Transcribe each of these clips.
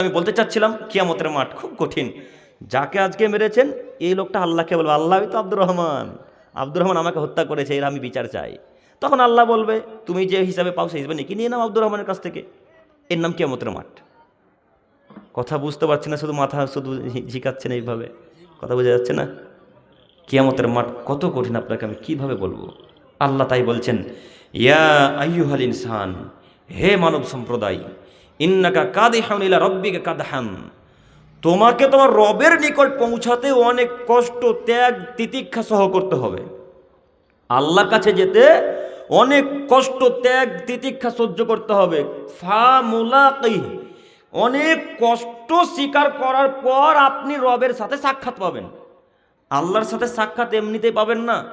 আমি বলতে চাচ্ছিলাম, কিয়ামতের মাঠ খুব কঠিন। যাকে আজকে মেরেছেন, এই লোকটা আল্লাহকে বলবে, আল্লাহই তো আব্দুর রহমান। আব্দুর রহমান আমাকে হত্যা করেছে, এর আমি বিচার চাই। তখন আল্লাহ বলবে, তুমি যে হিসাবে পাও সেই হিসাবে নাকি। নিয়ে নাও আব্দুর রহমানের কাছ থেকে। এর নাম কিয়ামতের মাঠ। কথা বুঝতে পারছি না, শুধু মাথা, শুধু ঝিকাচ্ছেন এইভাবে। কথা বোঝা যাচ্ছে না? কিয়ামতের মাঠ কত কঠিন আপনাকে আমি কীভাবে বলব? আল্লাহ তাই বলছেন, ইয়া আইয়ুহাল ইনসান, হে মানব সম্প্রদায় ইন্নাকা কাদিহান ইলা রব্বিকা কাদহান। তোমাকে তোমার রবের নিকট পৌঁছাতে অনেক কষ্ট, ত্যাগ, তিতিক্ষা সহ করতে হবে। আল্লাহর কাছে যেতে অনেক কষ্ট, ত্যাগ, তিতিক্ষা সহ্য করতে হবে। ফা মুলাকি। অনেক কষ্ট স্বীকার করার পর আপনি রবের সাথে সাক্ষাৎ পাবেন। আল্লাহর সাথে সাক্ষাৎ এমনিতেই পাবেন না।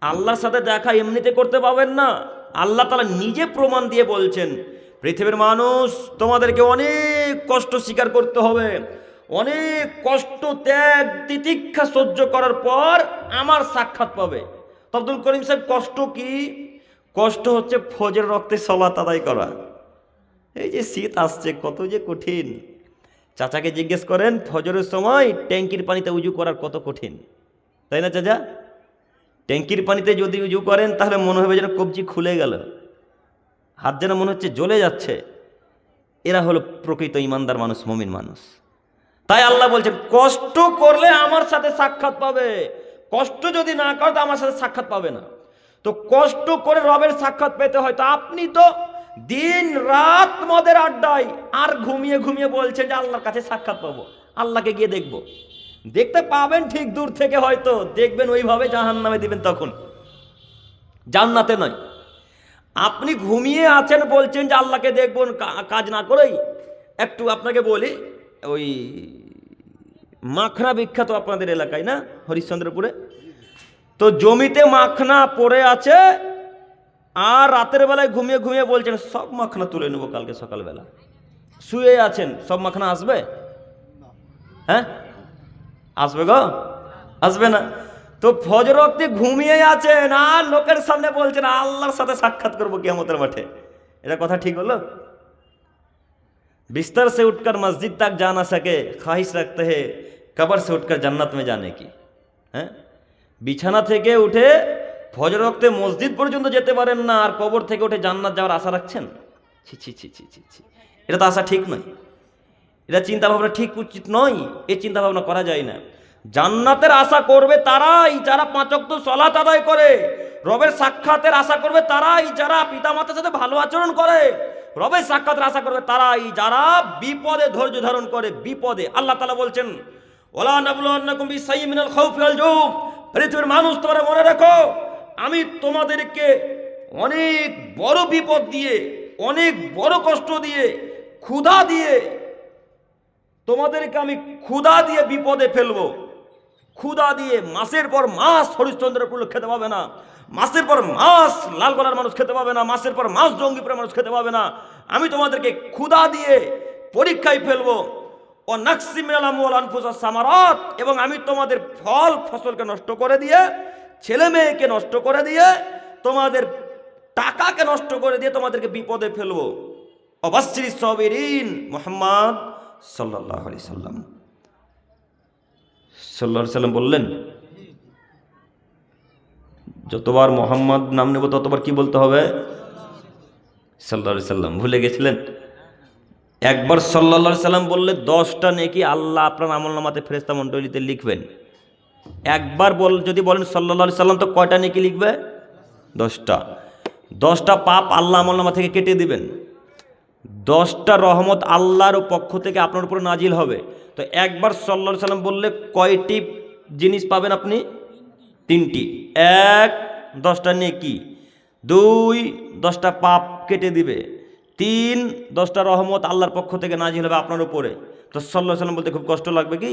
আল্লাহর সাথে দেখা এমনিতে করতে পাবেন না। আল্লাহ তালা নিজে প্রমাণ দিয়ে বলছেন পৃথিবীর মানুষ, তোমাদেরকে অনেক কষ্ট স্বীকার করতে হবে। অনেক কষ্ট ত্যাগ তিতিক্ষা সহ্য করার পর আমার সাক্ষাৎ পাবে। আব্দুল করিম সাহেব, কষ্ট কি? কষ্ট হচ্ছে ফজের রক্তে সলাত আদায় করা। এই যে শীত আসছে, কত যে কঠিন। চাচাকে জিজ্ঞেস করেন, ফজরের সময় ট্যাঙ্কির পানিতে উজু করার কত কঠিন? তাই না চাচা? ট্যাঙ্কির পানিতে যদি উজু করেন, তাহলে মনে হবে যেন কবজি খুলে গেল। হাত যেন মনে হচ্ছে জ্বলে যাচ্ছে। এরা হলো প্রকৃত ইমানদার মানুষ, মমিন মানুষ। তাই আল্লাহ বলছেন, কষ্ট করলে আমার সাথে সাক্ষাৎ পাবে। কষ্ট যদি না করো, তো আমার সাথে সাক্ষাৎ পাবে না। তো কষ্ট করে রবের সাক্ষাৎ পেতে হয়। তো আপনি তো দিন রাত মদের আড্ডায় আর ঘুমিয়ে ঘুমিয়ে বলছেন যে আল্লাহর কাছে সাক্ষাৎ পাবো। আল্লাহকে গিয়ে দেখব। দেখতে পাবেন ঠিক দূর থেকে হয়তো। দেখবেন ওইভাবে জাহান নামে দিবেন তখন। জান্নাতে নয়। আপনি ঘুমিয়ে আছেন বলছেন যে আল্লাহকে দেখবেন কাজ না করেই। একটু আপনাকে বলি ওই মাখনা বিখ্যাত আপনাদের এলাকায় না হরিশ্চন্দ্রপুরে? তো জমিতে মাখনা পড়ে আছে আর রাতের বেলায় ঘুমিয়ে ঘুমিয়ে বলছেন সব মাখনা তুলে নেব কালকে সকালবেলা। শুয়ে আছেন সব মাখনা আসবে? হ্যাঁ? আসবে গো? আসবে না। তো ফজর অব্দি ঘুমিয়ে আছেন আর লোকের সামনে বলছেন আল্লাহর সাথে সাক্ষাৎ করবো কিয়ামতের মাঠে এটা কথা ঠিক হলো बिस्तर से उठकर मस्जिद तक जा ना सके ख्वाहिश रखते हैं कब्र से उठकर जन्नत में जाने की হ্যাঁ বিছানা থেকে উঠে ফজর রক্তে মসজিদ পর্যন্ত যেতে পারেন না আর কবর থেকে উঠে জান্নাত যাওয়ার আশা রাখছেন ছি ছি ছি ছি ছি ছি এটা তো আশা ঠিক নয় এটা চিন্তা ভাবনা ঠিক উচিত নয় এই চিন্তা ভাবনা করা যায় না জান্নাতের আশা করবে তারাই যারা পাঁচক্ত সলাত আদায় করে। রবের সাক্ষাতের আশা করবে তারাই যারা পিতামাতার সাথে ভালো আচরণ করে। রবের সাক্ষাতের আশা করবে তারাই যারা বিপদে ধৈর্য ধারণ করে, বিপদে। আল্লাহ তালা বলছেন ওলা নাবুল্লাহুম বিসাইয়্যিম মিনাল জুম পৃথিবীর মানুষ তোমরা মনে রাখো, আমি তোমাদেরকে অনেক বড় বিপদ দিয়ে, অনেক বড় কষ্ট দিয়ে, ক্ষুধা দিয়ে, তোমাদেরকে আমি ক্ষুধা দিয়ে বিপদে ফেলব। ক্ষুধা দিয়ে মাসের পর মাস হরিশ্চন্দ্রের পুরো খেতে পাবে না। মাসের পর মাস লাল গলার মানুষ খেতে পাবে না। মাসের পর মাস জঙ্গিপুরের মানুষ খেতে পাবে না। আমি তোমাদেরকে ক্ষুদা দিয়ে পরীক্ষায় ফেলব। ও নাকসিমালামুয়ালানফুসা সামারাত। এবং আমি তোমাদের ফল ফসলকে নষ্ট করে দিয়ে, ছেলে মেয়েকে নষ্ট করে দিয়ে, তোমাদের টাকাকে নষ্ট করে দিয়ে তোমাদেরকে বিপদে ফেলব। অবাশ্রী সবিরিন মোহাম্মদ সাল্লাহ আলি সাল্লাম। সাল্লাহ সাল্লাম বললেন, যতবার মোহাম্মদ নাম নেব, ততবার কি বলতে হবে? সাল্লা সাল্লাম, ভুলে গেছিলেন? একবার সাল্লা সাল্লাম বললে, দশটা নেকি আল্লাহ আপনার আমল নামাতে ফেরেস্তা মণ্ডলীতে লিখবেন। একবার বল, যদি বলেন সাল্লা সাল্লাম, তো কয়টা নেকি লিখবে? দশটা। দশটা পাপ আল্লাহ আমল নামা থেকে কেটে দিবেন। দশটা রহমত আল্লাহর পক্ষ থেকে আপনার উপরে নাজিল হবে। তো একবার সাল্লা সাল্লাম বললে কয়টি জিনিস পাবেন আপনি? তিনটি। এক, দশটা নেকি। দুই, দশটা পাপ কেটে দিবে। তিন, দশটা রহমত আল্লাহর পক্ষ থেকে নাজিল হবে আপনার উপরে। তো সাল্লাহ সাল্লাম বলতে খুব কষ্ট লাগবে কি?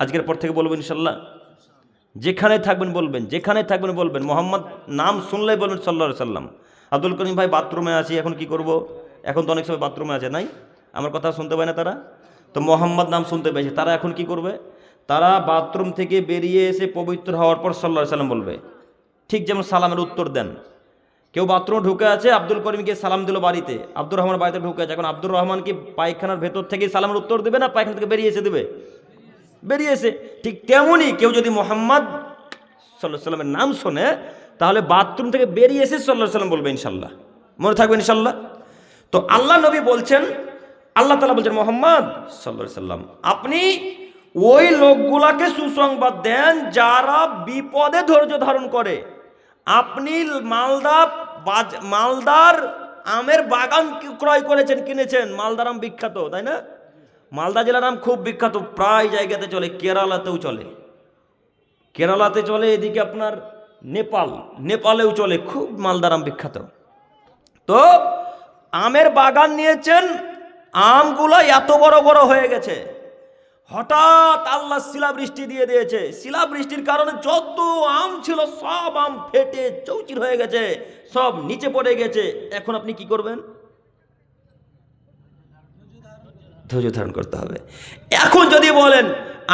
আজকের পর থেকে বলবেন ইনশাল্লাহ যেখানে থাকবেন বলবেন, যেখানে থাকবেন বলবেন। মোহাম্মদ নাম শুনলেই বলবেন সাল্লা সাল্লাম। আব্দুল করিম ভাই বাথরুমে আছি, এখন কি করব? এখন তো অনেক সময় বাথরুমে আছে, নাই? আমার কথা শুনতে পায় না তারা? তো মোহাম্মদ নাম শুনতে পেয়েছে। তারা এখন কি করবে? তারা বাথরুম থেকে বেরিয়ে এসে পবিত্র হওয়ার পর সাল্লা সাল্লাম বলবে, ঠিক যেমন সালামের উত্তর দেন। কেউ বাথরুমে ঢুকে আছে, আব্দুল করিমকে সালাম দিল বাড়িতে। আব্দুর রহমান বাড়িতে ঢুকে আছে। এখন আব্দুর রহমান কি পায়খানার ভেতর থেকে সালামের উত্তর দেবে না পায়খানা থেকে বেরিয়ে এসে দেবে? বেরিয়ে এসে, ঠিক তেমনই কেউ যদি মোহাম্মদ সাল্লাহ সাল্লামের নাম শোনে, তাহলে বাথরুম থেকে বেরিয়ে এসে সাল্লাহ সাল্লাম বলবে ইনশাল্লাহ। মনে থাকবে ইনশাল্লাহ? তো আল্লাহ নবী বলছেন, আল্লাহ তালা বলছেন, মোহাম্মদ সাল্লাহ সাল্লাম, আপনি ওই লোকগুলাকে সুসংবাদ দেন যারা বিপদে ধৈর্য ধারণ করে। আপনি মালদা মালদার আমের বাগান ক্রয় করেছেন, কিনেছেন। মালদার আম বিখ্যাত, তাই না? মালদা জেলার আম খুব বিখ্যাত, প্রায় জায়গাতে চলে, কেরালাতেও চলে। কেরালাতে চলে, এদিকে আপনার নেপাল, নেপালেও চলে, খুব মালদার আম বিখ্যাত। তো আমের বাগান নিয়েছেন, আমগুলো এত বড় বড় হয়ে গেছে। হঠাৎ আল্লাহ শিলাবৃষ্টি দিয়ে দিয়েছে। শিলাবৃষ্টির কারণে যত আম ছিল, সব আম ফেটে চৌচির হয়ে গেছে, সব নিচে পড়ে গেছে। এখন আপনি কি করবেন? ধৈর্য ধারণ করতে হবে। এখন যদি বলেন,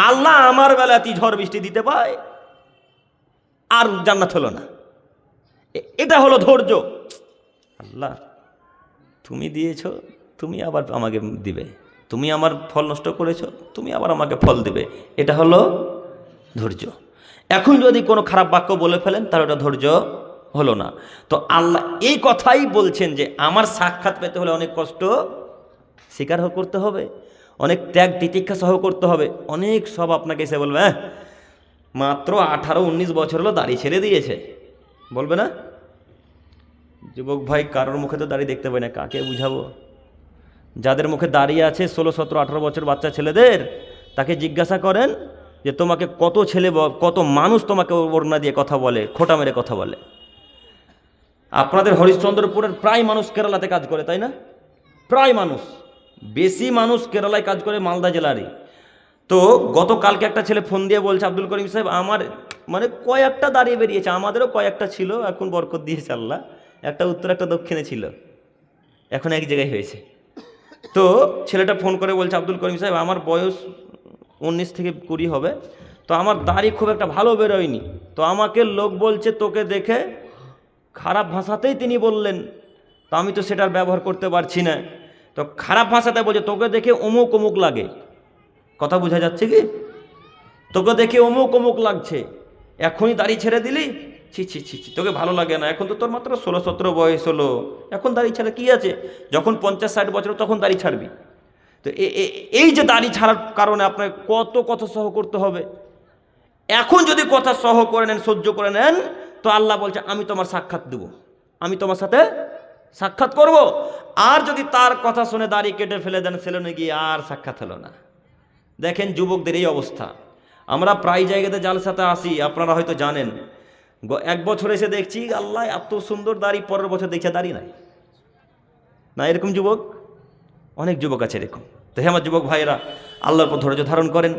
আল্লাহ আমার বেলাতেই ঝড় বৃষ্টি দিতে পায়, আর জান্নাত হলো না। এটা হলো ধৈর্য। আল্লাহ। তুমি দিয়েছ, তুমি আবার আমাকে দিবে। তুমি আমার ফল নষ্ট করেছ, তুমি আবার আমাকে ফল দিবে। এটা হলো ধৈর্য। এখন যদি কোনো খারাপ বাক্য বলে ফেলেন, তাহলে ওটা ধৈর্য হলো না। তো আল্লাহ এই কথাই বলছেন যে, আমার সাক্ষাৎ পেতে হলে অনেক কষ্ট স্বীকার করতে হবে, অনেক ত্যাগ তিতিক্ষা সহ করতে হবে। অনেক সব আপনাকে এসে বলবে হ্যাঁ মাত্র আঠারো, উনিশ বছর হলো, দাড়ি ছেড়ে দিয়েছে। বলবে না? যুবক ভাই, কারোর মুখে তো দাড়ি দেখতে পাই না, কাকে বুঝাবো? যাদের মুখে দাঁড়িয়ে আছে ষোলো, সতেরো, আঠারো বছর বাচ্চা ছেলেদের, তাকে জিজ্ঞাসা করেন যে তোমাকে কত ছেলে কত মানুষ তোমাকে ওড়না দিয়ে কথা বলে, খোটা মেরে কথা বলে। আপনাদের হরিশ্চন্দ্রপুরের প্রায় মানুষ কেরালাতে কাজ করে, তাই না? প্রায় মানুষ। বেশি মানুষ কেরালায় কাজ করে মালদা জেলারই। তো গতকালকে একটা ছেলে ফোন দিয়ে বলছে, আব্দুল করিম সাহেব, আমার মানে কয়েকটা দাঁড়িয়ে বেরিয়েছে, আমাদেরও কয়েকটা ছিল, এখন বরকত দিয়েছে আল্লাহ। একটা উত্তর, একটা দক্ষিণে ছিল। এখন এক জায়গায় হয়েছে। তো ছেলেটা ফোন করে বলছে, আব্দুল করিম সাহেব, আমার বয়স উনিশ থেকে কুড়ি হবে। তো আমার দাড়ি খুব একটা ভালো বেরোয়নি। তো আমাকে লোক বলছে, তোকে দেখে খারাপ ভাষাতেই তিনি বললেন। তো আমি তো সেটার ব্যবহার করতে পারছি না। তো খারাপ ভাষাতে বলছে, তোকে দেখে অমুক অমুক লাগে। কথা বোঝা যাচ্ছে কি? তোকে দেখে অমুক অমুক লাগছে। এখনই দাড়ি ছেড়ে দিলি ছি ছি ছি ছি, তোকে ভালো লাগে না। এখন তো তোর মাত্র ষোলো, সতেরো বয়স হলো। এখন দাড়ি ছাড়া কি আছে? যখন পঞ্চাশ, ষাট বছর, তখন দাড়ি ছাড়বি। তো এই যে দাড়ি ছাড়ার কারণে আপনার কত কথা সহ করতে হবে। এখন যদি কথা সহ করে নেন, সহ্য করে নেন, তো আল্লাহ বলছে, আমি তোমার সাক্ষাৎ দেব। আমি তোমার সাথে সাক্ষাৎ করব। আর যদি তার কথা শুনে দাড়ি কেটে ফেলে দেন, সেলুনে গিয়ে আর সাক্ষাৎ হলো না। দেখেন যুবকদের এই অবস্থা। আমরা প্রায় জায়গাতে জালসাতে আসি, আপনারা হয়তো জানেন। এক বছর এসে দেখছি, আল্লাহ, এত সুন্দর দাড়ি, পরের বছর দেখছে দাড়ি নাই। না, এরকম যুবক? অনেক যুবক আছে এরকম। তো হে আমার যুবক ভাইয়েরা, আল্লাহর উপর ধৈর্য ধারণ করেন।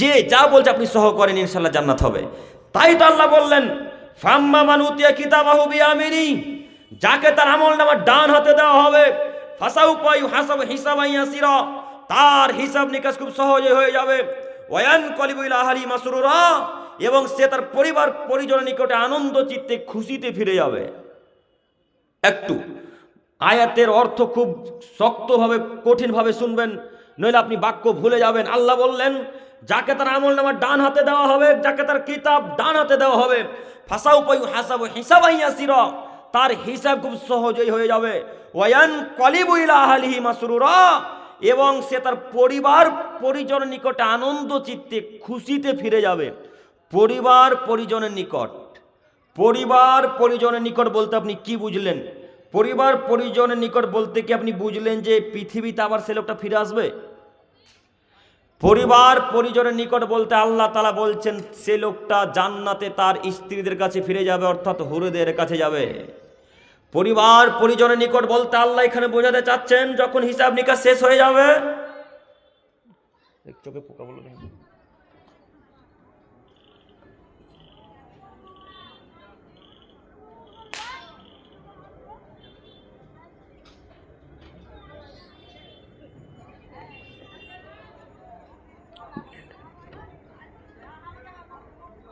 যে যা বলছে আপনি সহ করেন ইনশাল্লাহ জান্নাত হবে। তাই তো আল্লাহ বললেন, ফাম্মা মান উতিয়া কিতাবাহু বিয়ামিনি যাকে তার আমল নামা ডান হাতে দেওয়া হবে ফাসাউ পাই হাসাব হিসাবাই ইয়াসিরা তার হিসাব নিকাশ খুব সহজে হয়ে যাবে। ওয়ান কলিবুল আহারি মাসরুরা এবং সে তার পরিবার, পরিজনের নিকটে আনন্দ, চিত্তে, খুশিতে ফিরে যাবে। একটু। আয়াতের অর্থ খুব শক্তভাবে, কঠিনভাবে শুনবেন, নইলে আপনি বাক্য ভুলে যাবেন। আল্লাহ বললেন, যাকে তার আমল নামার ডান হাতে দেওয়া হবে, যাকে তার কিতাব ডান হাতে দেওয়া হবে ফাঁসাও পাই হাসাব হিসাবাইয়া সির তার হিসাব খুব সহজেই হয়ে যাবে। ওয়ান কলিবুইলা আহালিহি মাসরুরা, এবং সে তার পরিবার পরিজন নিকটে আনন্দ, চিত্তে, খুশিতে ফিরে যাবে। পরিবার পরিজনের নিকট। পরিবার পরিজনের নিকট বলতে আপনি কি বুঝলেন? পরিবার পরিজনের নিকট বলতে কি আপনি বুঝলেন যে পৃথিবীতে আবার সে লোকটা ফিরে আসবে? পরিবার পরিজনের নিকট বলতে আল্লাহ তালা বলছেন, সে লোকটা জান্নাতে তার স্ত্রীদের কাছে ফিরে যাবে, অর্থাৎ হুরেদের কাছে যাবে। পরিবার পরিজনের নিকট বলতে আল্লাহ এখানে বোঝাতে চাচ্ছেন, যখন হিসাব নিকাশ শেষ হয়ে যাবে। চোখে পোকা দেখি।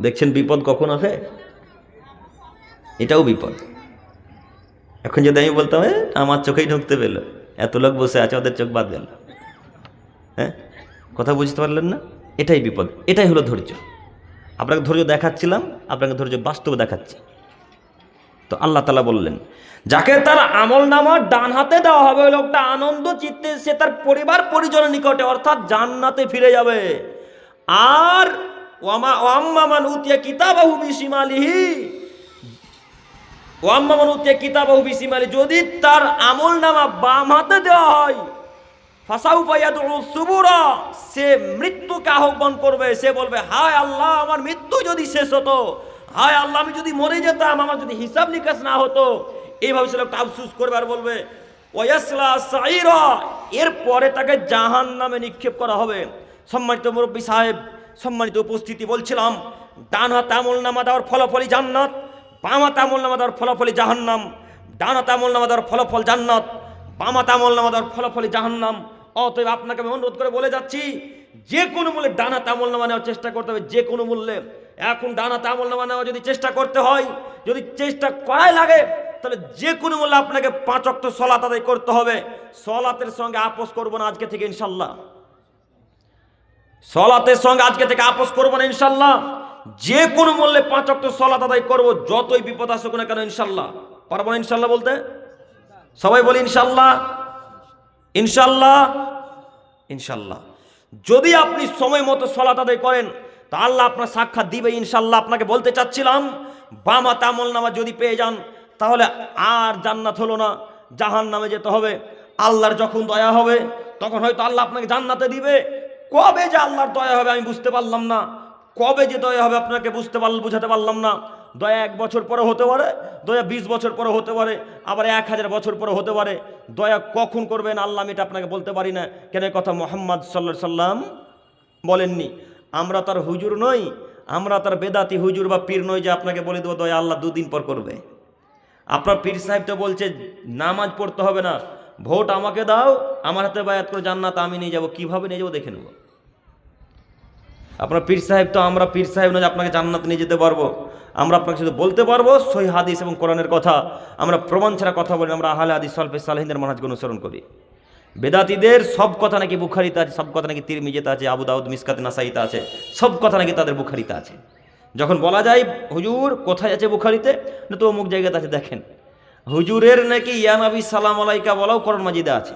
দেখছেন বিপদ কখন আসে? এটাও বিপদ। এখন যদি আমি বলতাম "এ, আমার চোখেই ঢুকতে পেল। এত লোক বসে আছে ওদের চোখ বাদ গেল। হ্যাঁ? কথা বুঝতে পারলেন না? এটাই বিপদ। এটাই হলো ধৈর্য। আপনাকে ধৈর্য দেখাচ্ছিলাম আপনাকে ধৈর্য বাস্তবে দেখাচ্ছি। তো আল্লাহ তালা বললেন যাকে তার আমল নামার ডান হাতে দেওয়া হবে ওই লোকটা আনন্দ চিত্তে সে তার পরিবার পরিজনের নিকটে অর্থাৎ জান্নাতে ফিরে যাবে। আর যদি তার আমল নামা বাম হাতে দেওয়া হয় সুবুরা, সে মৃত্যুকে আহ্বান করবে, সে বলবে, হায় আল্লাহ, আমার মৃত্যু যদি শেষ হতো, হায় আল্লাহ, আমি যদি মরে যেতাম, আমার যদি হিসাব নিকাশ না হতো, এইভাবে সে লোকটা আফসুস করবে আর বলবে ওয়াসলা সাইরা এরপরে তাকে জাহান নামে নিক্ষেপ করা হবে। সম্মানিত মুরব্বী সাহেব সম্মানিত উপস্থিতি বলছিলাম, ডান হাত আমল নামা দেওয়ার ফলাফলই জান্নাত, বাম হাত আমল নামা দেওয়ার ফলাফলই জাহান্নাম, ডান হাত আমল নামা দেওয়ার ফলাফল জান্নাত বামাত আমল নামা দেওয়ার ফলাফলে জাহান্নাম। অতএব আপনাকে আমি অনুরোধ করে বলে যাচ্ছি, যে কোনো মূল্যে ডানাত আমল নামা নেওয়ার চেষ্টা করতে হবে, যে কোনো মূল্যে। এখন ডানাত আমল নামা নেওয়া যদি চেষ্টা করতে হয়, যদি চেষ্টা করাই লাগে, তাহলে যে কোনো মূল্যে আপনাকে পাঁচ অক্ট সলাত আদায় করতে হবে। সলাতের সঙ্গে আপোষ করব না আজকে থেকে ইনশাল্লাহ। সলাতের সঙ্গে আজকে থেকে আপোষ করব না, ইনশাল্লাহ। যে কোনো মূল্যে পাঁচ অক্ট সলাত আদায় করব, যতই বিপদ আসুক না কেন, ইনশাল্লাহ। পারব না, ইনশাল্লাহ বলতে? সবাই বলি, ইনশাল্লাহ। ইনশাল্লাহ। ইনশাল্লাহ। যদি আপনি সময় মতো সলাত আদায় করেন, তা আল্লাহ আপনার সাক্ষাৎ দিবে, ইনশাল্লাহ। আপনাকে বলতে চাচ্ছিলাম, বামা তামল নামা যদি পেয়ে যান, তাহলে আর জান্নাত হলো না জাহান নামে যেতে হবে। আল্লাহর যখন দয়া হবে, তখন হয়তো আল্লাহ আপনাকে জান্নাতে দিবে। কবে যে আল্লাহর দয়া হবে আমি বুঝতে পারলাম না। কবে যে দয়া হবে আপনাকে বুঝতে পারল, বুঝাতে পারলাম না। দয়া এক বছর পরে হতে পারে, দয়া বিশ বছর পরে হতে পারে, আবার এক হাজার বছর পরে হতে পারে। দয়া কখন করবেন আল্লাহ আমি এটা আপনাকে বলতে পারি না। কেন কথা মোহাম্মদ সাল্লা সাল্লাম বলেননি? আমরা তার হুজুর নই, আমরা তার বেদাতি হুজুর বা পীর নই যে আপনাকে বলে দেবো দয়া আল্লাহ দুদিন পর করবে। আপনার পীর সাহেব তো বলছে, নামাজ পড়তে হবে না। ভোট আমাকে দাও, আমার হাতে বায়াত করে জান্নাত আমি নিয়ে যাব। কীভাবে নিয়ে যাব দেখে নেব। আপনার পীর সাহেব তো আমরা পীর সাহেব না যে আপনাকে জান্নাত নিয়ে যেতে পারব। আমরা আপনাকে শুধু বলতে পারব, সহি হাদিস এবং কোরআনের কথা। আমরা প্রমাণ ছাড়া কথা বলি আমরা আহলে হাদিস, সলফে সালহিনদের মানাজকে অনুসরণ করি। বেদাতিদের সব কথা নাকি বুখারিতে আছে, সব কথা নাকি তিরমিজেতে আছে, আবু দাউদ, মিসকাত, নাসাইতে আছে, সব কথা নাকি তাদের বুখারিতে আছে। যখন বলা যায়, হুজুর, কোথায় আছে বুখারিতে? না তো অমুক জায়গাতে আছে, দেখেন। হুজুরের নাকি ইয়ানাবি সালাম আলাইকা বলাও করণ মাজিদা আছে।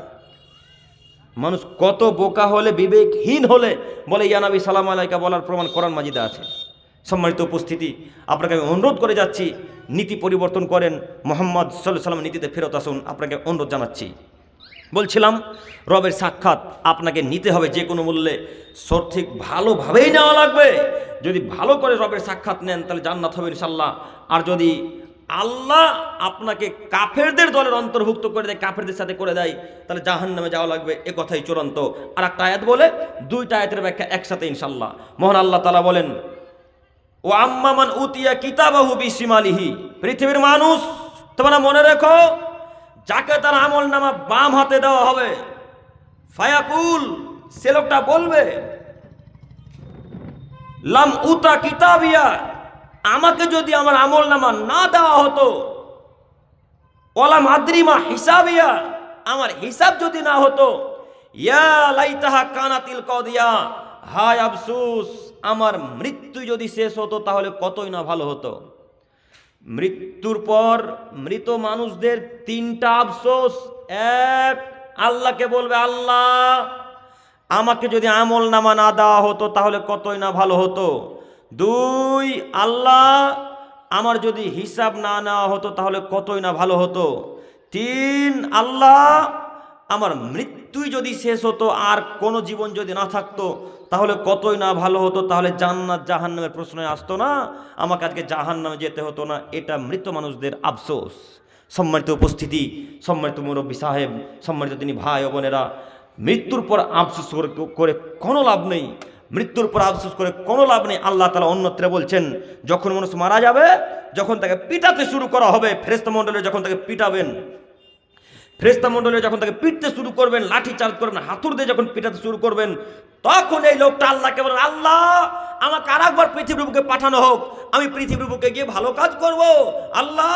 মানুষ কত বোকা হলে, বিবেকহীন হলে বলে ইয়ানাবি সালাম আলাইকা বলার প্রমাণ কোরআন মাজিদা আছে। সম্মানিত উপস্থিতি, আপনাকে আমি অনুরোধ করে যাচ্ছি, নীতি পরিবর্তন করেন, মোহাম্মদ সাল্লাহ সাল্লাম নীতিতে ফেরত আসুন, আপনাকে অনুরোধ জানাচ্ছি। বলছিলাম, রবের সাক্ষাৎ আপনাকে নিতে হবে যে কোনো মূল্যে সঠিক ভালোভাবেই নেওয়া লাগবে। যদি ভালো করে রবের সাক্ষাৎ নেন, তাহলে জান্নাত হবে ইনশাল্লাহ আর যদি আল্লাহ আপনাকে কাফেরদের দলের অন্তর্ভুক্ত করে দেয়, কাফেরদের সাথে করে দেয়। তাহলে জাহান নামে যাওয়া লাগবে, এ কথাই চূড়ান্ত। আর একটা আয়াত বলে, দুইটা আয়াতের ব্যাখ্যা একসাথে ইনশাল্লাহ মোহন আল্লাহ তালা বলেন ও আম্মামান উতিয়া কিতাবাহু বিসিমালিহি পৃথিবীর মানুষ, তোমরা মনে রেখো, যাকে তার আমল নামা বাম হাতে দেওয়া হবে, ফায়াকুল, সে লোকটা বলবে, লাম উতা কিতাবিয়া। আমাকে যদি আমার আমল নামা না দেওয়া হতো, ওলাম আদ্রিমা হিসাবিয়া, আমার হিসাব যদি না হতো, ইয়া লাইতাহা কানাতিল কদিয়া, হায় আফসুস, আমার মৃত্যু যদি শেষ হতো, তাহলে কতই না ভালো হতো। মৃত্যুর পর মৃত মানুষদের তিনটা আফসোস, এক, আল্লাহকে বলবে, আল্লাহ, আমাকে যদি আমল নামা না দেওয়া হতো, তাহলে কতই না ভালো হতো? দুই, আল্লাহ আমার যদি হিসাব না নেওয়া হতো তাহলে কতই না ভালো হতো। তিন, আল্লাহ আমার মৃত্যুই যদি শেষ হতো আর কোনো জীবন যদি না থাকতো তাহলে কতই না ভালো হতো, তাহলে জান্নাত জাহান্নামের প্রশ্নই আসতো না। আমাকে আজকে জাহান্নামে যেতে হতো না, এটা মৃত মানুষদের আফসোস। সম্মানিত উপস্থিতি, সম্মানিত মুরব্বী সাহেব, সম্মানিত তিনি ভাই বোনেরা, মৃত্যুর পর আফসোস করে কোনো লাভ নেই। মৃত্যুর পর আফসোস করে কোনো লাভ নেই। আল্লাহ তালা অন্যত্রে বলছেন, যখন মানুষ মারা যাবে, যখন তাকে পিটাতে শুরু করা হবে ফেরেস্ত মণ্ডলে যখন তাকে পিটাবেন ফ্রেস্তা মণ্ডলী যখন তাকে পিটতে শুরু করবেন, লাঠি চার্জ করবেন হাতুর দিয়ে যখন পিটাতে শুরু করবেন, তখন এই লোকটা আল্লাহকে বলেন, আল্লাহ, আমাকে আর একবার পৃথিবীর বুকে পাঠানো হোক। আমি পৃথিবীর বুকে গিয়ে ভালো কাজ করব। আল্লাহ,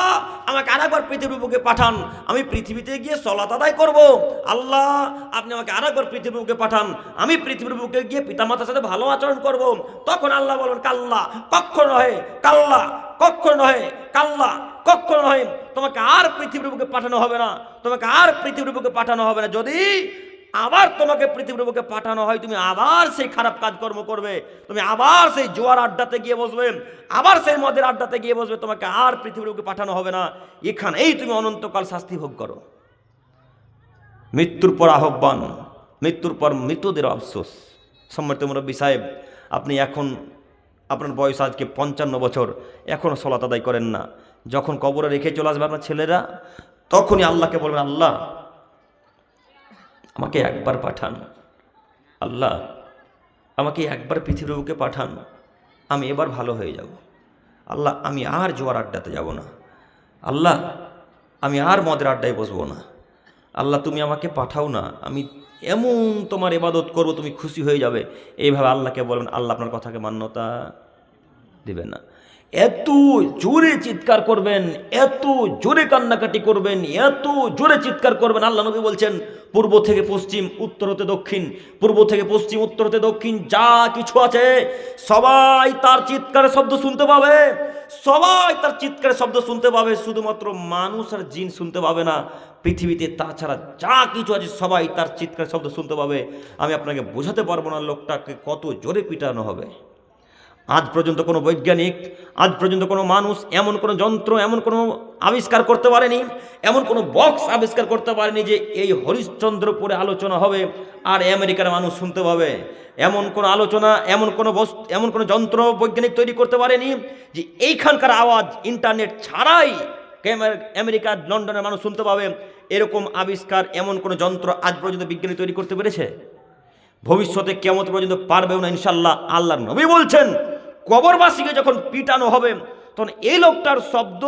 আমাকে আর একবার পৃথিবীর বুকে পাঠান। আমি পৃথিবীতে গিয়ে সলাত আদায় করব। আল্লাহ, আপনি আমাকে আর একবার পৃথিবীর বুকে পাঠান। আমি পৃথিবীর বুকে গিয়ে পিতামাতার সাথে ভালো আচরণ করব। তখন আল্লাহ বলেন, কাল্লা কখনো নহে কাল্লা কখনো নহে কাল্লা, কখনো নহে তোমাকে আর পৃথিবীর বুকে পাঠানো হবে না, তোমাকে আর পৃথিবীর বুকে পাঠানো হবে না। যদি আবার তোমাকে পৃথিবীর বুকে পাঠানো হয়, তুমি আবার সেই খারাপ কাজকর্ম করবে, তুমি আবার সেই জোয়ার আড্ডাতে গিয়ে বসবে, আবার সেই মদের আড্ডাতে গিয়ে বসবে, তোমাকে আর পৃথিবীর বুকে পাঠানো হবে না। এখানেই তুমি অনন্তকাল শাস্তি ভোগ করো। মৃত্যুর পর আহ্বান, মৃত্যুর পর মৃতদের আফসোস। সম্মানিত মুরব্বী সাহেব, আপনি এখন আপনার বয়স আজকে পঞ্চান্ন বছর এখনও সলাত আদায় করেন না। যখন কবরে রেখে চলে আসবে আপনার ছেলেরা, তখনই আল্লাহকে বলবেন, আল্লাহ, আমাকে একবার পাঠান। আল্লাহ, আমাকে একবার পৃথিবীর পাঠান। আমি এবার ভালো হয়ে যাব। আল্লাহ, আমি আর জোয়ার আড্ডাতে যাব না। আল্লাহ, আমি আর মদের আড্ডায় বসবো না। আল্লাহ, তুমি আমাকে পাঠাও না। আমি এমন তোমার এবাদত করব, তুমি খুশি হয়ে যাবে। এইভাবে আল্লাহকে বলবেন, আল্লাহ আপনার কথাকে মান্যতা দেবে না। এত জোরে চিৎকার করবেন, এত জোরে কান্নাকাটি করবেন, এত জোরে চিৎকার করবেন। আল্লাহ নবী বলছেন, পূর্ব থেকে পশ্চিম, উত্তর হতে দক্ষিণ। পূর্ব থেকে পশ্চিম, উত্তর হতে দক্ষিণ, যা কিছু আছে, সবাই তার চিৎকারের শব্দ শুনতে পাবে। সবাই তার চিৎকারের শব্দ শুনতে পাবে, শুধুমাত্র মানুষ আর জিন শুনতে পাবে না। পৃথিবীতে তাছাড়া যা কিছু আছে, সবাই তার চিৎকারের শব্দ শুনতে পাবে। আমি আপনাকে বোঝাতে পারব না, লোকটাকে কত জোরে পিটানো হবে। আজ পর্যন্ত কোনো বৈজ্ঞানিক, আজ পর্যন্ত কোনো মানুষ এমন কোনো যন্ত্র, এমন কোনো আবিষ্কার করতে পারেনি, এমন কোনো বক্স আবিষ্কার করতে পারেনি যে এই হরিশ্চন্দ্রপুরে আলোচনা হবে আর আমেরিকার মানুষ শুনতে পাবে। এমন কোনো আলোচনা, এমন কোনো বস্তু, এমন কোনো যন্ত্র বৈজ্ঞানিক তৈরি করতে পারেনি যে এইখানকার আওয়াজ ইন্টারনেট ছাড়াই আমেরিকা, লন্ডনের মানুষ শুনতে পাবে। এরকম আবিষ্কার, এমন কোনো যন্ত্র আজ পর্যন্ত বিজ্ঞানী তৈরি করতে পেরেছে? ভবিষ্যতে কেমন পর্যন্ত পারবেও না ইনশাল্লাহ আল্লাহর নবী বলছেন। কবরবাসীকে যখন পিটানো হবে, তখন এই লোকটার শব্দ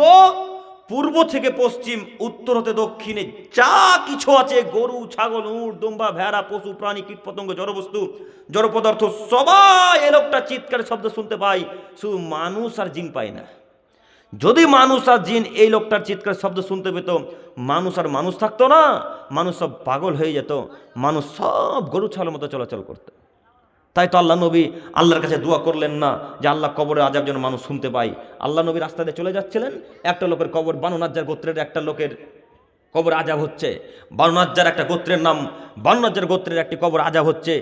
পূর্ব থেকে পশ্চিম, উত্তর হতে দক্ষিণে যা কিছু আছে, গরু, ছাগল, উঁট, দুম্বা, ভেড়া, পশু, প্রাণী, কীটপতঙ্গ, জড়বস্তু জড় পদার্থ সবাই এই লোকটা চিৎকারের শব্দ শুনতে পাই শুধু মানুষ আর জিন পায় না। যদি মানুষ আর জিন এই লোকটার চিৎকার শব্দ শুনতে পেত, মানুষ আর মানুষ থাকতো না, মানুষ সব পাগল হয়ে যেত, মানুষ সব গরু ছালের মতো চলাচল করতো। তাই তো আল্লাহ নবী আল্লাহর কাছে দোয়া করলেন না যে আল্লাহ কবরের আজাব যেন মানুষ শুনতে পাই আল্লাহ নবী রাস্তা দিয়ে চলে যাচ্ছিলেন, একটা লোকের কবর বানুনাজ্জার গোত্রের একটা লোকের কবর আজাব হচ্ছে। বানুনাজ্জার একটা গোত্রের নাম বানুনাজ্জার গোত্রের একটি কবর আজাব হচ্ছে।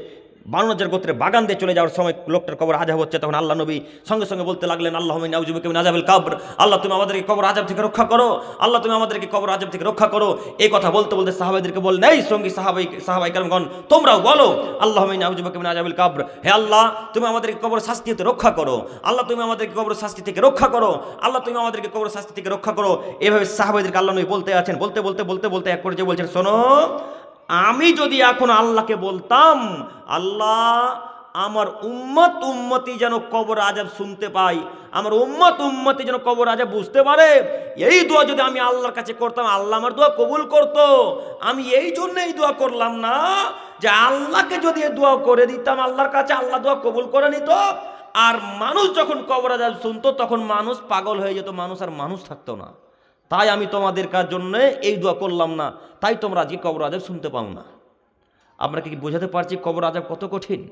বানুনাজ্জার গোত্রে বাগান দিয়ে চলে যাওয়ার সময় লোকটার কবর আজাব হচ্ছে, তখন আল্লাহ নবী সঙ্গে সঙ্গে বলতে লাগলেন আল্লাহ নাউজুবিকে নাজাবিল কাবর। আল্লাহ, তুমি আমাদেরকে কবর আজাব থেকে রক্ষা করো। আল্লাহ, তুমি আমাদেরকে কবর আজাব থেকে রক্ষা করো। এই কথা বলতে বলতে সাহাবাইদেরকে বল নেই সঙ্গী সাহাবাই সাহাবাই কারণগণ তোমরাও বলো আল্লাহ নাউজুবিকে নাজাবিল কাবর। হে আল্লাহ, তুমি আমাদেরকে কবর শাস্তি হতে রক্ষা করো। আল্লাহ, তুমি আমাদেরকে কবর শাস্তি থেকে রক্ষা করো। আল্লাহ, তুমি আমাদেরকে কবর শাস্তি থেকে রক্ষা করো। এভাবে সাহাবাইদেরকে আল্লাহ নবী বলতে আছেন, বলতে বলতে বলতে বলতে এক পর্যায়ে বলছেন, শোনো আমি যদি এখন আল্লাহকে বলতাম, আল্লাহ, আমার উম্মত উম্মতি যেন কবর আজাব শুনতে পাই আমার উম্মত উম্মতি যেন কবর আজাব বুঝতে পারে, এই দোয়া যদি আমি আল্লাহর কাছে করতাম, আল্লাহ আমার দোয়া কবুল করতো। আমি এই জন্য এই দোয়া করলাম না যে আল্লাহকে যদি এই দোয়া করে দিতাম, আল্লাহর কাছে আল্লাহ দোয়া কবুল করে নিত। আর মানুষ যখন কবর আজাব শুনতো, তখন মানুষ পাগল হয়ে যেত, মানুষ আর মানুষ থাকতো না। তাই আমি তোমাদের কার জন্য এই দোয়া করলাম না। তাই তোমরা আজকে কবর আজাব শুনতে পাও না। আপনাকে কি বোঝাতে পারছি কবর আজাব কত কঠিন?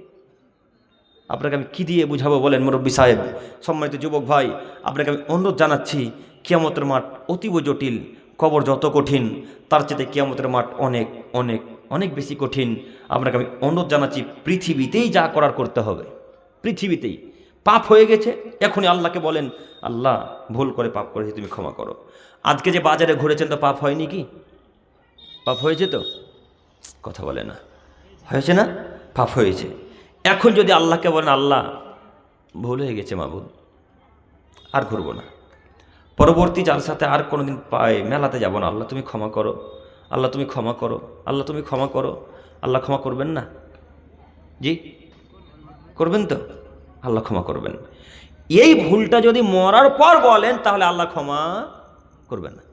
আপনাকে আমি কি দিয়ে বুঝাবো বলেন মুরব্বী সাহেব? সম্মানিত যুবক ভাই, আপনাকে আমি অনুরোধ জানাচ্ছি, কিয়ামতের মাঠ অতীব জটিল, কবর যত কঠিন, তার চেয়ে কিয়ামতের মাঠ অনেক অনেক অনেক বেশি কঠিন। আপনাকে আমি অনুরোধ জানাচ্ছি, পৃথিবীতেই যা করার করতে হবে। পৃথিবীতেই। পাপ হয়ে গেছে, এখনই আল্লাহকে বলেন, আল্লাহ, ভুল করে পাপ করেছি, তুমি ক্ষমা করো। আজকে যে বাজারে ঘুরেছেন তো পাপ হয়নি কি? পাপ হয়েছে তো? কথা বলে না। হয়েছে না? পাপ হয়েছে। এখন যদি আল্লাহকে বলেন, আল্লাহ, ভুল হয়ে গেছে মাবুদ, আর ঘুরবো না। পরবর্তী সাথে আর কোনো দিন পায়, মেলাতে যাব না। আল্লাহ, তুমি ক্ষমা করো। আল্লাহ, তুমি ক্ষমা করো। আল্লাহ, তুমি ক্ষমা করো। আল্লাহ, ক্ষমা করবেন না? জি? করবেন তো? আল্লাহ ক্ষমা করবেন। এই ভুলটা যদি মরার পর বলেন, তাহলে আল্লাহ ক্ষমা করবেন না।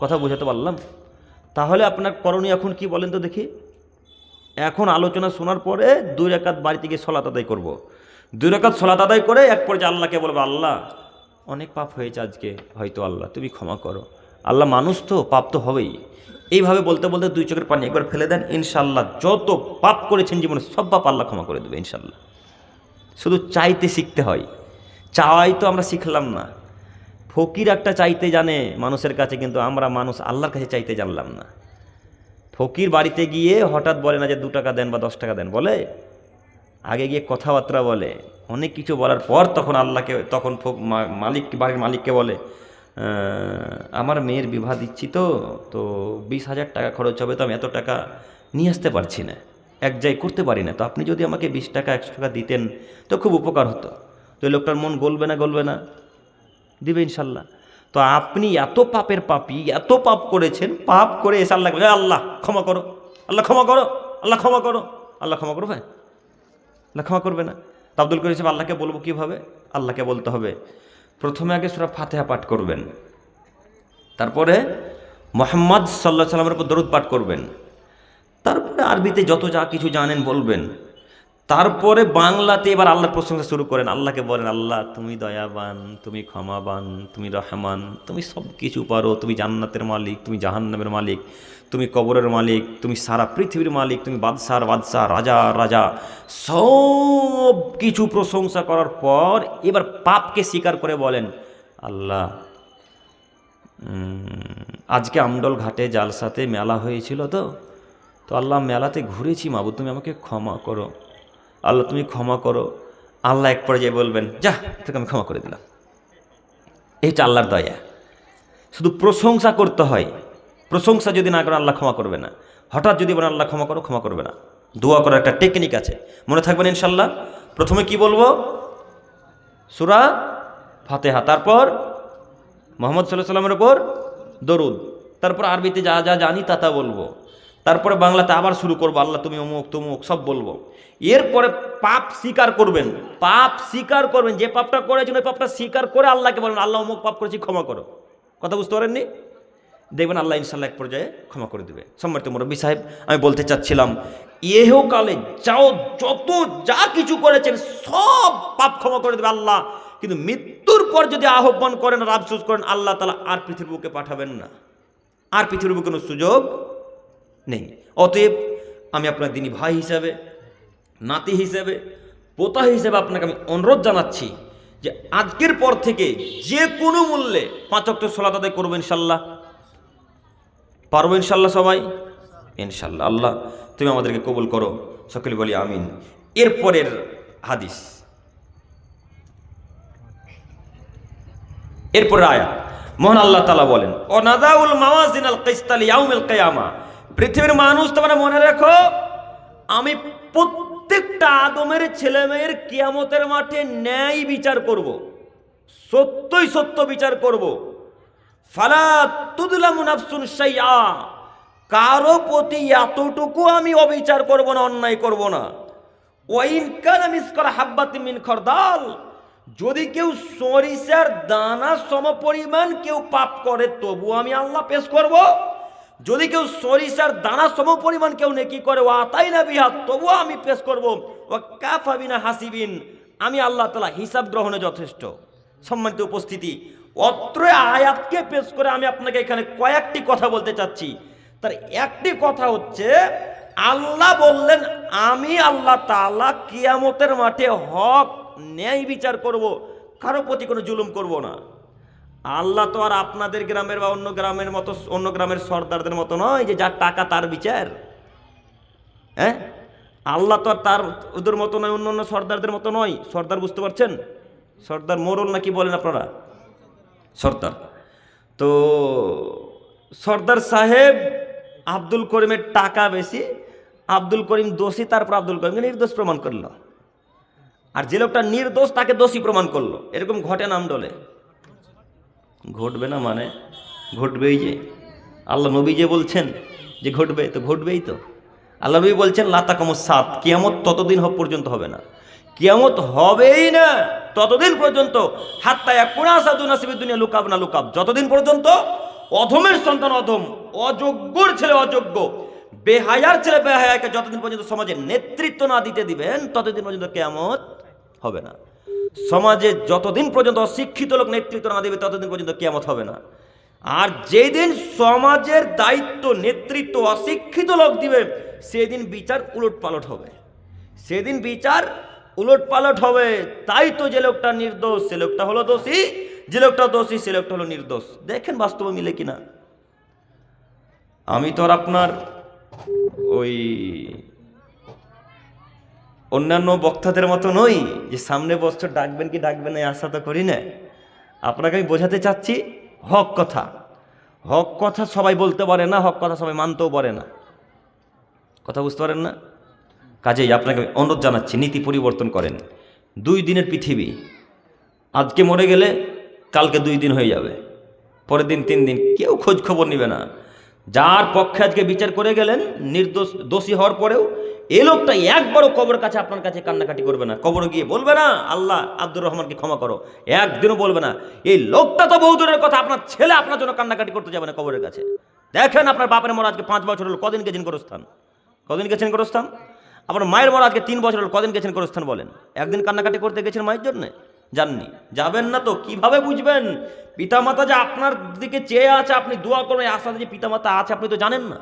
কথা বোঝাতে পারলাম? তাহলে আপনার করণীয় এখন কি বলেন তো দেখি। এখন আলোচনা শোনার পরে দুই রেখাত বাড়িতে গিয়ে সলাত আদায় করব। দুই রেখাত সলাত আদায় করে এক পর্যায়ে আল্লাহকে বলব, আল্লাহ, অনেক পাপ হয়েছে আজকে, হয়তো আল্লাহ, তুমি ক্ষমা করো। আল্লাহ মানুষ তো, পাপ তো হবেই। এইভাবে বলতে বলতে দুই চোখের পানি একবার ফেলে দেন ইনশাল্লাহ যত পাপ করেছেন জীবনে সব পাপ আল্লাহ ক্ষমা করে দেবে ইনশাল্লাহ শুধু চাইতে শিখতে হয়। চাওয়াই তো আমরা শিখলাম না। ফকির একটা চাইতে জানে, মানুষের কাছে কিন্তু আমরা মানুষ আল্লাহর কাছে চাইতে জানলাম না। ফকির বাড়িতে গিয়ে হঠাৎ বলে না যে দু টাকা দেন বা দশ টাকা দেন, বলে? আগে গিয়ে কথাবার্তা বলে। অনেক কিছু বলার পর তখন আল্লাহকে, তখন মালিক, বাড়ির মালিককে বলে আমার মেয়ের বিবাহ দিচ্ছি তো তো বিশ হাজার টাকা খরচ হবে, তো আমি এত টাকা নিয়ে আসতে পারছি না। এক জায়গায় করতে পারি না। তো আপনি যদি আমাকে বিশ টাকা, একশো টাকা দিতেন, তো খুব উপকার হতো। তো লোকটার মন গলবে না গলবে না। দিবে ইনশাল্লাহ। তো আপনি এত পাপের পাপি, এত পাপ করেছেন, পাপ করে এসে আল্লাহ আল্লাহ, ক্ষমা করো। আল্লাহ ক্ষমা করো, আল্লাহ ক্ষমা করো। আল্লাহ ক্ষমা করবে? আল্লাহ ক্ষমা করবে না? তো আব্দুল করিম সাহেব, আল্লাহকে বলব কীভাবে? আল্লাহকে বলতে হবে, প্রথমে আগে সুরা ফাতেহা পাঠ করবেন। তারপরে মোহাম্মদ সাল্লাহ সাল্লামের উপর দরুদ পাঠ করবেন। তারপরে আরবিতে যত যা কিছু জানেন বলবেন। তারপরে বাংলাতে এবার আল্লাহর প্রশংসা শুরু করেন। আল্লাহকে বলেন, আল্লাহ, তুমি দয়াবান, তুমি ক্ষমাবান, তুমি রহমান, তুমি সব কিছু পারো, তুমি জান্নাতের মালিক, তুমি জাহান্নামের মালিক, তুমি কবরের মালিক, তুমি সারা পৃথিবীর মালিক, তুমি বাদশাহ বাদশাহ, রাজা রাজা। সব কিছু প্রশংসা করার পর এবার পাপকে স্বীকার করে বলেন, আল্লাহ আজকে আমডল ঘাটে জালসাতে মেলা হয়েছিল তো? তো আল্লাহ মেলাতে ঘুরেছি মাবু তুমি আমাকে ক্ষমা করো। আল্লাহ, তুমি ক্ষমা করো। আল্লাহ এক পর্যায়ে বলবেন, যা, তোকে আমি ক্ষমা করে দিলাম। এই হচ্ছে আল্লাহর দয়া। শুধু প্রশংসা করতে হয়। প্রশংসা যদি না করে আল্লাহ ক্ষমা করবে না। হঠাৎ যদি বলেন, আল্লাহ ক্ষমা করো, ক্ষমা করবে না। দোয়া করার একটা টেকনিক আছে। মনে থাকবেন ইনশাল্লাহ প্রথমে কি বলব? সুরা ফাতেহা, তারপর মোহাম্মদ সাল্লাহ সাল্লামের ওপর দরুদ। তারপর আরবিতে যা যা জানি তা তা বলব। তারপরে বাংলাতে আবার শুরু করব, আল্লাহ তুমি অমুক, তমুক, সব বলব। এরপরে পাপ স্বীকার করবেন। পাপ স্বীকার করবেন, যে পাপটা করেছেন, ওই পাপটা স্বীকার করে আল্লাহকে বলেন, আল্লাহ অমুক পাপ করেছি, ক্ষমা করো। কথা বুঝতে পারেননি? দেখবেন আল্লাহ ইনশাল্লাহ এক পর্যায়ে ক্ষমা করে দেবে। সম্মানিত মুরব্বী সাহেব, আমি বলতে চাচ্ছিলাম এহেও কালে যাও, যত যা কিছু করেছেন, সব পাপ ক্ষমা করে দেবে আল্লাহ। কিন্তু মৃত্যুর পর যদি আহ্বান করেন আর আফসোস করেন, আল্লাহ তালা আর পৃথিবীর বুকে পাঠাবেন না। আর পৃথিবীর বুকে কোনো সুযোগ নেই। অতএব আমি আপনার দিনী ভাই হিসাবে, নাতি হিসেবে, পোতা হিসেবে আপনাকে আমি অনুরোধ জানাচ্ছি যে আজকের পর থেকে যে কোনো মূল্যে পাঁচ অক্ট সলাত আদায় করব ইনশাল্লাহ। পারব ইনশাল্লাহ সবাই? ইনশাল্লাহ। আল্লাহ, তুমি আমাদেরকে কবুল করো। সকলে বলি আমিন। এরপরের হাদিস। এরপরে আয়া মোহন আল্লাহ তালা বলেন ও নাদাউল মাওয়াজিন আল কিস্তাল ইয়াউমিল কিয়ামা। পৃথিবীর মানুষ তোমরা মনে রাখো, আমি প্রত্যেকটা আদমের ছেলে মেয়ের কিয়ামতের মাঠে ন্যায় বিচার করব, সত্যই সত্য বিচার করব। ফালা তুদলামু নাফসুন সাইয়া কারও প্রতি এতটুকু আমি অবিচার করব না, অন্যায় করব না। ওয়াইন কানা মিসকাল হাব্বাতি মিন খরদাল, যদি কেউ সরিষার দানা সম পরিমাণ কেউ পাপ করে তবু আমি আল্লাহ পেশ করব। যদি কেউ সরিষার দানা সম পরিমাণ কেউ নেকি করে ও আতাই না বিহাত তবুও আমি পেশ করব। ও কাফাবিনা হাসিবিন, আমি আল্লাহ তালা হিসাব গ্রহণে যথেষ্ট। সম্মানিত উপস্থিতি, অত্র আয়াতকে পেশ করে আমি আপনাকে এখানে কয়েকটি কথা বলতে চাচ্ছি। তার একটি কথা হচ্ছে, আল্লাহ বললেন, আমি আল্লাহ তালা কিয়ামতের মাঠে হক, ন্যায় বিচার করব, কারও প্রতি কোনো জুলুম করব না। আল্লাহ তো আর আপনাদের গ্রামের বা অন্য গ্রামের মতো, অন্য গ্রামের সর্দারদের মতো নয় যে যার টাকা তার বিচার। হ্যাঁ? আল্লাহ তো আর তার ওদের মতো নয়, অন্য অন্য সর্দারদের মতো নয়। সর্দার বুঝতে পারছেন? সর্দার মোরল নাকি বলেন আপনারা? সর্দার। তো সর্দার সাহেব আব্দুল করিমের টাকা বেশি, আব্দুল করিম দোষী, তারপর আব্দুল করিমকে নির্দোষ প্রমাণ করল। আর যে লোকটা নির্দোষ, তাকে দোষী প্রমাণ করল। এরকম ঘটে নাম ডলে। ঘটবে না মানে ঘটবেই যে। আল্লাহ নবী যে বলছেন যে ঘটবে, তো ঘটবেই তো। আল্লাহ নবী বলছেন লাতা কমর সাত কিয়ামত ততদিন পর্যন্ত হবে না। কিয়ামত হবেই না, ততদিন পর্যন্ত। হাত্তায়া কোনা সাধু নাসিবের দুনিয়া লুকাব না লুকাব। যতদিন পর্যন্ত অধমের সন্তান অধম, অযোগ্যর ছেলে অযোগ্য, বেহায়ার ছেলে বেহায়াকে যতদিন পর্যন্ত সমাজে নেতৃত্ব না দিতে দিবেন, ততদিন পর্যন্ত কেয়ামত হবে না। সমাজে যতদিন পর্যন্ত অশিক্ষিত লোক নেতৃত্ব না দেবে, ততদিন পর্যন্ত কেয়ামত হবে না। আর যেদিন সমাজের দায়িত্ব, নেতৃত্ব অশিক্ষিত লোক দিবে, সেদিন বিচার উলট পালট হবে। সেদিন বিচার উলট পালট হবে। তাই তো যে লোকটা নির্দোষ, সে লোকটা হলো দোষী। যে লোকটা দোষী, সে লোকটা হলো নির্দোষ। দেখেন বাস্তবে মিলে কিনা। আমি তো আর আপনার ওই অন্যান্য বক্তাদের মতো নই যে সামনে বছর ডাকবেন কি ডাকবেন এই আশা তো করি না। আপনাকে আমি বোঝাতে চাচ্ছি, হক কথা। হক কথা সবাই বলতে পারে না, হক কথা সবাই মানতেও পারে না। কথা বুঝতে পারেন না? কাজেই আপনাকে অনুরোধ জানাচ্ছি, নীতি পরিবর্তন করেন। দুই দিনের পৃথিবী, আজকে মরে গেলে কালকে দুই দিন হয়ে যাবে। পরের দিন তিন দিন, কেউ খোঁজ খবর নেবে না। যার পক্ষে আজকে বিচার করে গেলেন, নির্দোষ, দোষী হওয়ার পরেও এ লোকটা একবারও কবর কাছে আপনার কাছে কান্নাকাটি করবে না। কবর গিয়ে বলবে না, আল্লাহ আব্দুর রহমানকে ক্ষমা করো। একদিনও বলবে না। এই লোকটা তো বহু দূরের কথা, আপনার ছেলে আপনার জন্য কান্নাকাটি করতে যাবে না কবরের কাছে। দেখেন আপনার বাপের মরা আজকে পাঁচ বছর হলো, কদিন গেছেন গোরস্থান? কদিন গেছেন গোরস্থান? আপনার মায়ের মরা আজকে তিন বছর হলো, কদিন গেছেন গোরস্থান বলেন? একদিন কান্নাকাটি করতে গেছেন মায়ের জন্যে? জাননি। যাবেন না তো, কীভাবে বুঝবেন? পিতামাতা যে আপনার দিকে চেয়ে আছে, আপনি দোয়া করবেন এই যে পিতামাতা আছে, আপনি তো জানেন না।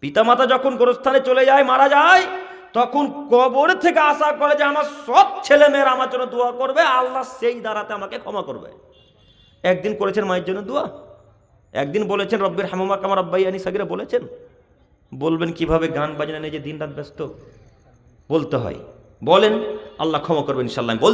পিতামাতা যখন গোরস্থানে চলে যায়, মারা যায়, তখন কবর থেকে আশা করে যে আমার সব ছেলে মেয়েরা আমার জন্য দোয়া করবে, আল্লাহ সেই দ্বারাতে আমাকে ক্ষমা করবে। একদিন করেছেন মায়ের জন্য দোয়া। একদিন বলেছেন, রব্বের হামামা কামার আব্বাই আনি সাগিরা বলেছেন। বলবেন, কীভাবে গান বাজনা নিয়ে যে দিন রাত ব্যস্ত? বলতে হয়। বলেন, আল্লাহ ক্ষমা করবেন ইনশাল্লাহ বল